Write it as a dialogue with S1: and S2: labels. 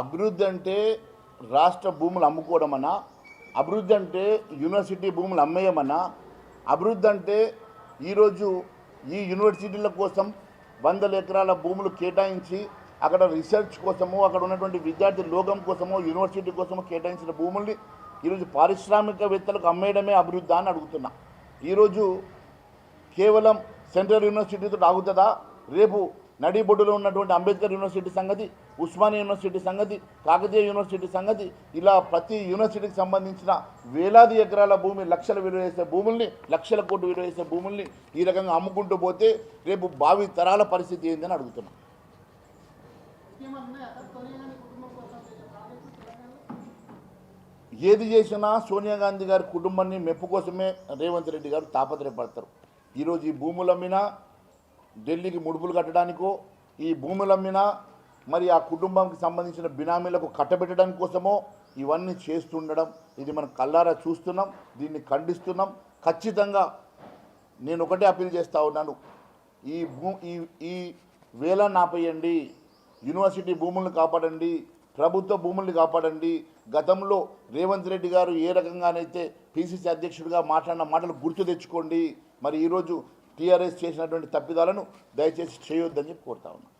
S1: అభివృద్ధి అంటే రాష్ట్ర భూములు అమ్ముకోవడమన్నా అభివృద్ధి అంటే యూనివర్సిటీ భూములు అమ్మేయమన్నా అభివృద్ధి అంటే ఈరోజు ఈ యూనివర్సిటీల కోసం వందల ఎకరాల భూములు కేటాయించి అక్కడ రీసెర్చ్ కోసము అక్కడ ఉన్నటువంటి విద్యార్థి లోకం కోసము యూనివర్సిటీ కోసము కేటాయించిన భూముల్ని ఈరోజు పారిశ్రామికవేత్తలకు అమ్మేయడమే అభివృద్ధి అని అడుగుతున్నా. ఈరోజు కేవలం సెంట్రల్ యూనివర్సిటీతో ఆగుతుందా? రేపు నడిబొడ్డులో ఉన్నటువంటి అంబేద్కర్ యూనివర్సిటీ సంగతి ఉస్మానియా యూనివర్సిటీ సంగతి కాకతీయ యూనివర్సిటీ సంగతి ఇలా ప్రతి యూనివర్సిటీకి సంబంధించిన వేలాది ఎకరాల భూమి లక్షల విలువ చేసే భూముల్ని లక్షల కోట్లు విలువ చేసే భూముల్ని ఈ రకంగా అమ్ముకుంటూ పోతే రేపు భావి తరాల పరిస్థితి ఏందని అడుగుతున్నాం. ఏది చేసినా సోనియా గాంధీ గారి కుటుంబాన్ని మెప్పు కోసమే రేవంత్ రెడ్డి గారు తాపత్రయపడతారు. ఈరోజు ఈ భూములు అమ్మినా ఢిల్లీకి ముడుపులు కట్టడానికో ఈ భూములు అమ్మినా మరి ఆ కుటుంబంకి సంబంధించిన బినామీలకు కట్టబెట్టడానికి కోసమో ఇవన్నీ చేస్తుండడం ఇది మనం కల్లారా చూస్తున్నాం దీన్ని ఖండిస్తున్నాం. ఖచ్చితంగా నేను ఒకటే అప్పీల్ చేస్తా ఉన్నాను. ఈ భూ ఈ ఈ వేలాన్ని ఆపేయండి యూనివర్సిటీ భూములను కాపాడండి ప్రభుత్వ భూముల్ని కాపాడండి. గతంలో రేవంత్ రెడ్డి గారు ఏ రకంగానైతే పిసిసి అధ్యక్షుడిగా మాట్లాడిన మాటలు గుర్తు తెచ్చుకోండి. మరి ఈరోజు టీఆర్ఎస్ చేసినటువంటి తప్పిదాలను దయచేసి చేయొద్దని చెప్పి కోరుతా ఉన్నాను